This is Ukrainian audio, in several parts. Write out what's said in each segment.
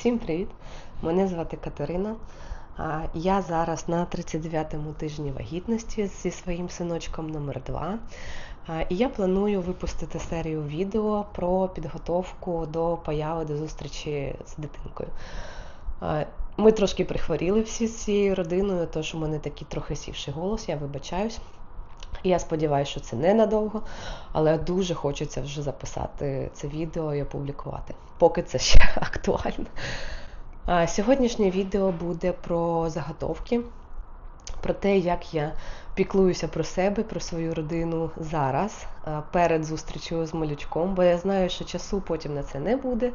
Всім привіт! Мене звати Катерина. Я зараз на 39-му тижні вагітності зі своїм синочком номер 2 І я планую випустити серію відео про підготовку до появи до зустрічі з дитинкою. Ми трошки прихворіли всі з цією родиною, тож у мене такий трохи сівший голос, я вибачаюсь. Я сподіваюся, що це ненадовго, але дуже хочеться вже записати це відео і опублікувати, поки це ще актуально. Сьогоднішнє відео буде про заготовки, про те, як я піклуюся про себе, про свою родину зараз, перед зустрічю з малючком, бо я знаю, що часу потім на це не буде.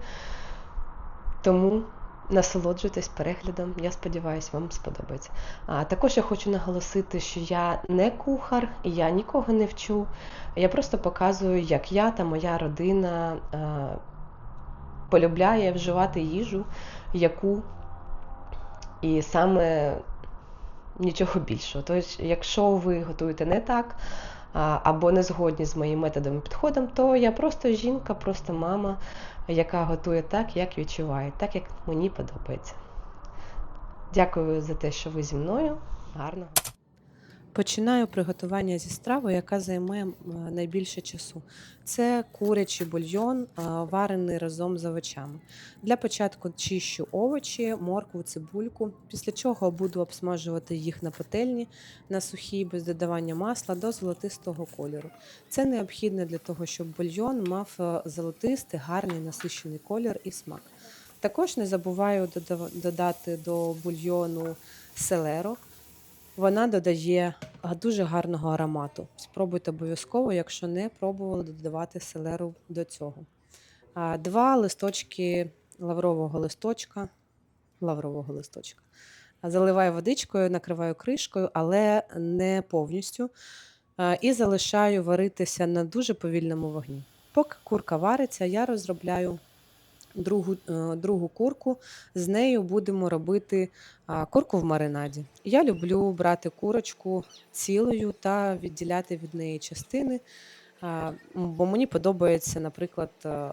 Тому насолоджуйтесь переглядом, я сподіваюся, вам сподобається. А також я хочу наголосити, що я не кухар, я нікого не вчу. Я просто показую, як я та моя родина е, полюбляє вживати їжу, яку і саме нічого більшого. Тобто, якщо ви готуєте не так, а, або не згодні з моїм методом і підходом, то я просто жінка, просто мама, яка готує так, як відчуває, так як мені подобається. Дякую за те, що ви зі мною. Гарного. Починаю приготування зі страви, яка займе найбільше часу. Це курячий бульйон, варений разом з овочами. Для початку чищу овочі, моркву, цибульку, після чого буду обсмажувати їх на пательні на сухій без додавання масла до золотистого кольору. Це необхідно для того, щоб бульйон мав е, золотистий, гарний насичений колір і смак. Також не забуваю додати до бульйону селеру. Вона додає дуже гарного аромату. Спробуйте обов'язково, якщо не пробували додавати селеру до цього. Два листочки лаврового листочка. Лаврового листочка. Заливаю водичкою, накриваю кришкою, але не повністю. І залишаю варитися на дуже повільному вогні. Поки курка вариться, я розробляю другу, е, другу курку. З нею будемо робити курку в маринаді. Я люблю брати курочку цілою та відділяти від неї частини, бо мені подобається, наприклад, е,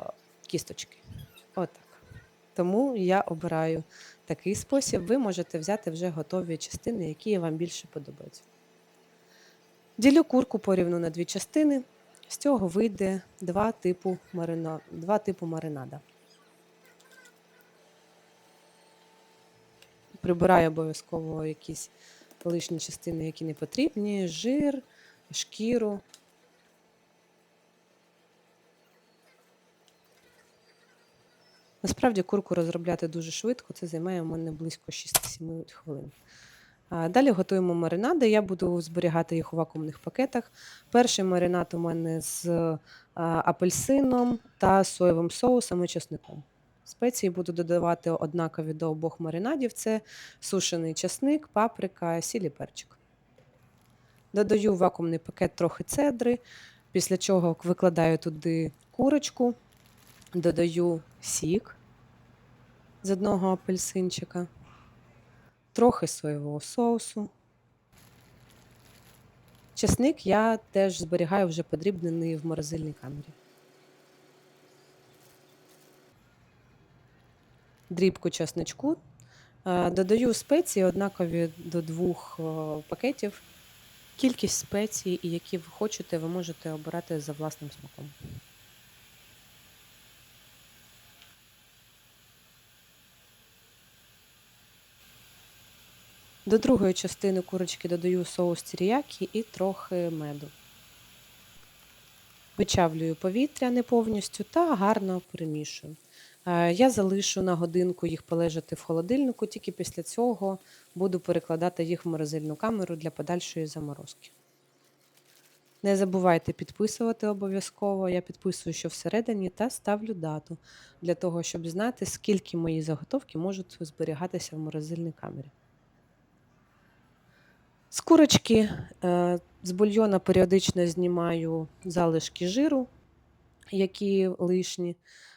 кісточки. Отак. Тому я обираю такий спосіб. Ви можете взяти вже готові частини, які вам більше подобаються. Ділю курку порівну на дві частини. З цього вийде два типу, марина... два типу маринада. Прибираю обов'язково якісь лишні частини, які не потрібні, жир, шкіру. Насправді курку розробляти дуже швидко, це займає у мене близько 6-7 хвилин. Далі готуємо маринади. Я буду зберігати їх у вакуумних пакетах. Перший маринад у мене з апельсином та соєвим соусом і чесником. Спеції буду додавати однакові до обох маринадів: це сушений чесник, паприка, сіль і перчик. Додаю в вакуумний пакет трохи цедри, після чого викладаю туди курочку, додаю сік з одного апельсинчика, трохи соєвого соусу. Чесник я теж зберігаю вже подрібнений в морозильній камері. Дрібку чесничку. Е, Додаю спеції однакові до двох е, пакетів. Кількість спецій, які ви хочете, ви можете обирати за власним смаком. До другої частини курочки додаю соус тіріякі і трохи меду. Вичавлюю повітря не повністю та гарно перемішую. Е, Я залишу на годинку їх полежати в холодильнику, тільки після цього буду перекладати їх в морозильну камеру для подальшої заморозки. Не забувайте підписувати обов'язково. Я підписую, що всередині, та ставлю дату для того, щоб знати, скільки мої заготовки можуть зберігатися в морозильній камері. З курочки е, з бульйона періодично знімаю залишки жиру, які лишні.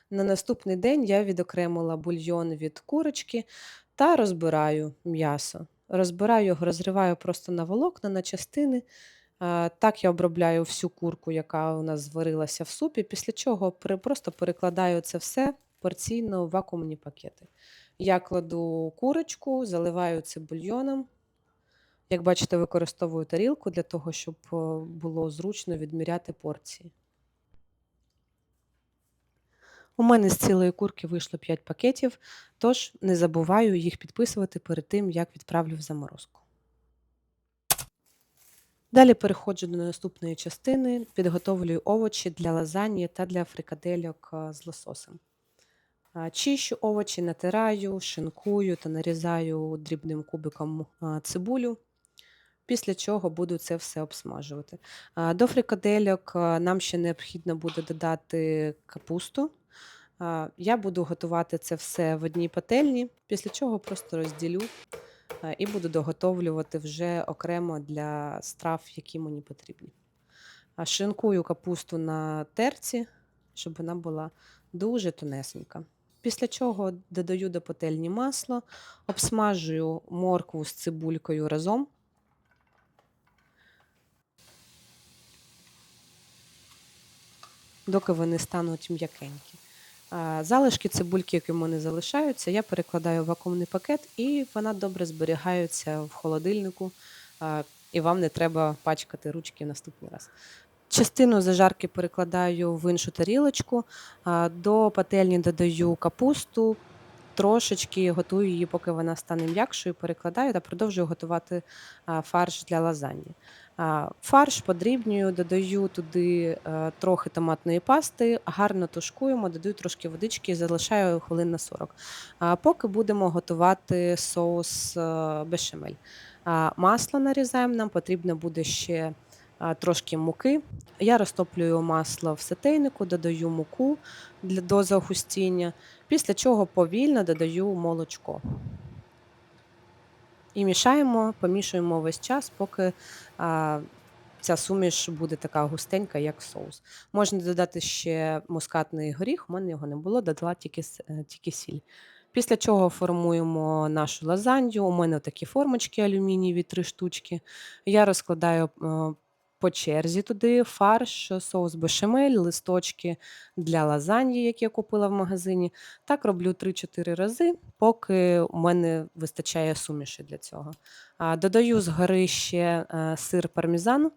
На наступний день я відокремила бульйон від курочки та розбираю м'ясо. Розбираю його, розриваю просто на волокна, на частини. Так я обробляю всю курку, яка у нас зварилася в супі, після чого просто перекладаю це все порційно в вакуумні пакети. Я кладу курочку, заливаю це бульйоном. Як бачите, використовую тарілку для того, щоб е, було зручно відміряти порції. У мене з цілої курки вийшло 5 пакетів, тож не забуваю їх підписувати перед тим, як відправлю в заморозку. Далі переходжу до наступної частини, підготовлюю овочі для лазаньї та для фрикадельок е, з лососем. Чищу овочі, натираю, шинкую та нарізаю дрібним кубиком цибулю. Після чого буду це все обсмажувати. До фрикадельок нам ще необхідно буде додати капусту. Я буду готувати це все в одній пательні, після чого просто розділю і буду доготовлювати вже окремо для страв, які мені потрібні. Шинкую капусту на терці, щоб вона була дуже тонесенька. Після чого додаю до пательні масло, обсмажую моркву з цибулькою разом. Доки вони стануть м'якенькі. Залишки цибульки, які в мене залишаються, я перекладаю в вакуумний пакет і вона добре зберігається в холодильнику, і вам не треба пачкати ручки наступний раз. Частину зажарки перекладаю в іншу тарілочку, до пательні додаю капусту, трошечки готую її, поки вона стане м'якшою, перекладаю та продовжую готувати фарш для лазаньї. А, Фарш подрібнюю, додаю туди е, трохи томатної пасти, гарно тушкуємо, додаю трошки водички і залишаю хвилин на 40. А Поки будемо готувати соус е, бешамель. Масло нарізаємо, нам потрібно буде ще трошки муки. Я розтоплюю масло в сотейнику, додаю муку для до загустіння, після чого повільно додаю молочко. І мішаємо, помішуємо весь час, поки а, ця суміш буде така густенька, як соус. Можна додати ще мускатний горіх, у мене його не було, додала тільки, е, тільки сіль. Після чого формуємо нашу лазанью. У мене такі формочки алюмінієві, три штучки. Я розкладаю е, по черзі туди фарш, соус бешамель, листочки для лазаньї, які я купила в магазині. Так роблю 3-4 рази, поки у мене вистачає суміші для цього. Додаю згори ще е, сир пармезан.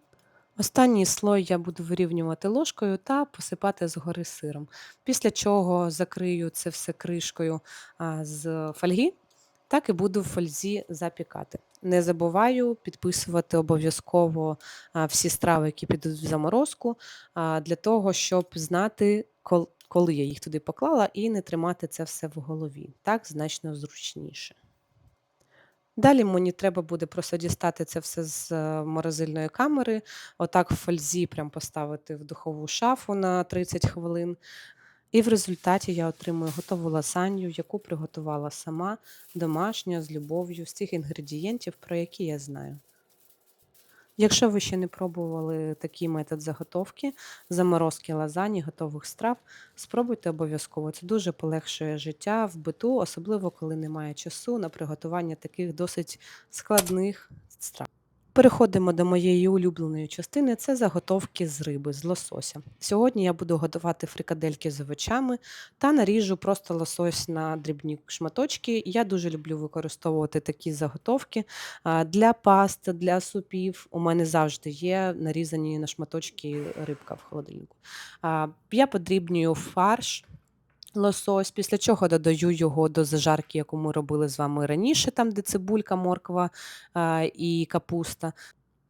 Останній слой я буду вирівнювати ложкою та посипати згори сиром. Після чого закрию це все кришкою з фольги, так і буду в фользі запікати. Не забуваю підписувати обов'язково всі страви, які підуть в заморозку, для того, щоб знати, кол- коли я їх туди поклала, і не тримати це все в голові. Так значно зручніше. Далі мені треба буде просто дістати це все з е, морозильної камери, отак в фользі прям поставити в духову шафу на 30 хвилин. І в результаті я отримую готову ласанью, яку приготувала сама, домашня, з любов'ю, з тих інгредієнтів, про які я знаю. Якщо ви ще не пробували такий метод заготовки, заморозки лазані, готових страв, спробуйте обов'язково. Це дуже полегшує життя в биту, особливо коли немає часу на приготування таких досить складних страв. Переходимо до моєї улюбленої частини це заготовки з риби, з лосося. Сьогодні я буду готувати фрикадельки з овочами та наріжу просто лосось на дрібні шматочки. Я дуже люблю використовувати такі заготовки для паст, для супів. У мене завжди є нарізані на шматочки рибка в холодильнику. Я подрібнюю фарш. Лосось, після чого додаю його до зажарки, яку ми робили з вами раніше, там де цибулька, морква е, і капуста.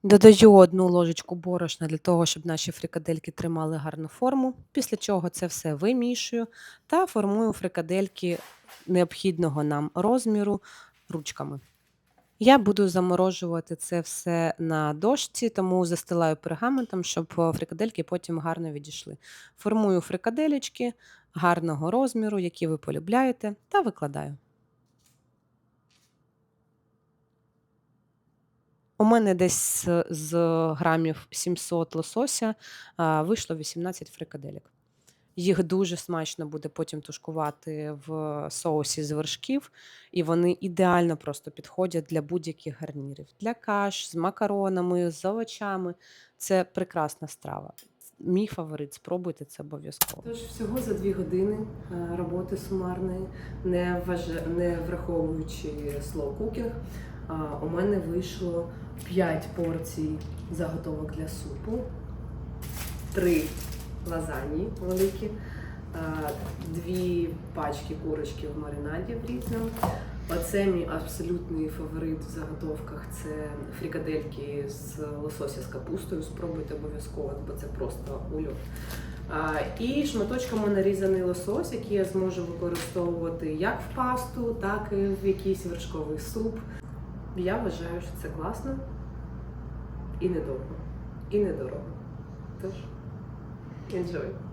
Додаю одну ложечку борошна для того, щоб наші фрикадельки тримали гарну форму. Після чого це все вимішую та формую фрикадельки необхідного нам розміру ручками. Я буду заморожувати це все на дошці, тому застилаю пергаментом, щоб е, фрикадельки потім гарно відійшли. Формую фрикаделечки гарного розміру, які ви полюбляєте, та викладаю. У мене десь з- грамів 700 лосося вийшло 18 фрикаделек. Їх дуже смачно буде потім тушкувати в соусі з вершків, і вони ідеально просто підходять для будь-яких гарнірів. Для каш з макаронами, з овочами. Це прекрасна страва. мій фаворит. Спробуйте це обов'язково. Тож всього за дві години е, роботи сумарної, не, вваж- не враховуючи cooking, а, у мене вийшло 5 порцій заготовок для супу, 3 лазані великі, дві пачки курочки в маринаді в різному. Оце мій абсолютний фаворит в заготовках це фрикадельки з лосося з капустою. Спробуйте обов'язково, бо це просто ульот. І шматочками нарізаний лосось, який я зможу використовувати як в пасту, так і в якийсь вершковий суп. Я вважаю, що це класно і недовго, і недорого. Тож, into it.